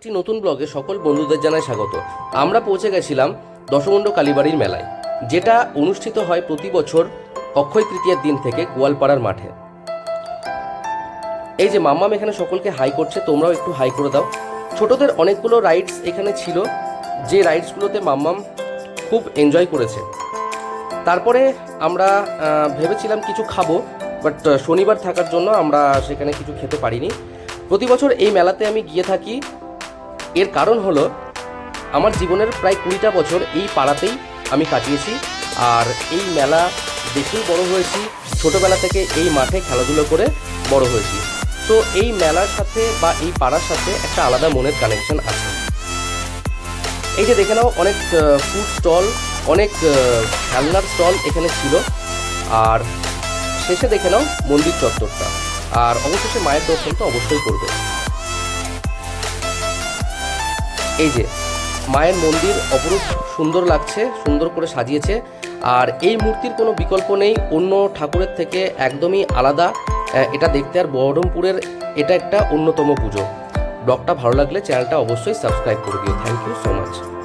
একটি নতুন ব্লগে সকল বন্ধুদের জানাই স্বাগত। আমরা পৌঁছে গেছিলাম দশমণ্ড কালীবাড়ির মেলায়, যেটা অনুষ্ঠিত হয় প্রতি বছর অক্ষয় তৃতীয়ার দিন থেকে গোয়ালপাড়ার মাঠে। এই যে মাম্মাম এখানে সকলকে হাই করছে, তোমরাও একটু হাই করে দাও। ছোটদের অনেকগুলো রাইডস এখানে ছিল, যে রাইডসগুলোতে মাম্মাম খুব এনজয় করেছে। তারপরে আমরা ভেবেছিলাম কিছু খাব বাট শনিবার থাকার জন্য আমরা সেখানে কিছু খেতে পারিনি। প্রতি বছর এই মেলাতে আমি গিয়ে থাকি এর কারণ হলো, আমার জীবনের প্রায় কুড়িটা বছর এই পাড়াতেই আমি কাটিয়েছি। আর এই মেলা দেখেই বড় হয়েছি, ছোটোবেলা থেকে এই মাঠে খেলাধুলো করে বড় হয়েছি। তো এই মেলার সাথে বা এই পাড়ার সাথে একটা আলাদা মনের কানেকশন আছে। এই যে দেখে নাও, অনেক ফুড স্টল অনেক খেলনার স্টল এখানে ছিল। আর শেষে দেখে নাও মন্দির চত্বরটা। আর অবশেষে মায়ের দর্শন তো অবশ্যই করবে। এই যে, মায়ের মন্দির অপরূপ সুন্দর লাগছে, সুন্দর করে সাজিয়েছে। আর এই মূর্তির কোনো বিকল্প নেই, অন্য ঠাকুরের থেকে একদমই আলাদা। এটা দেখতে আর বহরমপুরের এটা একটা অন্যতম পুজো। ব্লগটা ভালো লাগলে চ্যানেলটা অবশ্যই সাবস্ক্রাইব করে দিও। Thank you so much.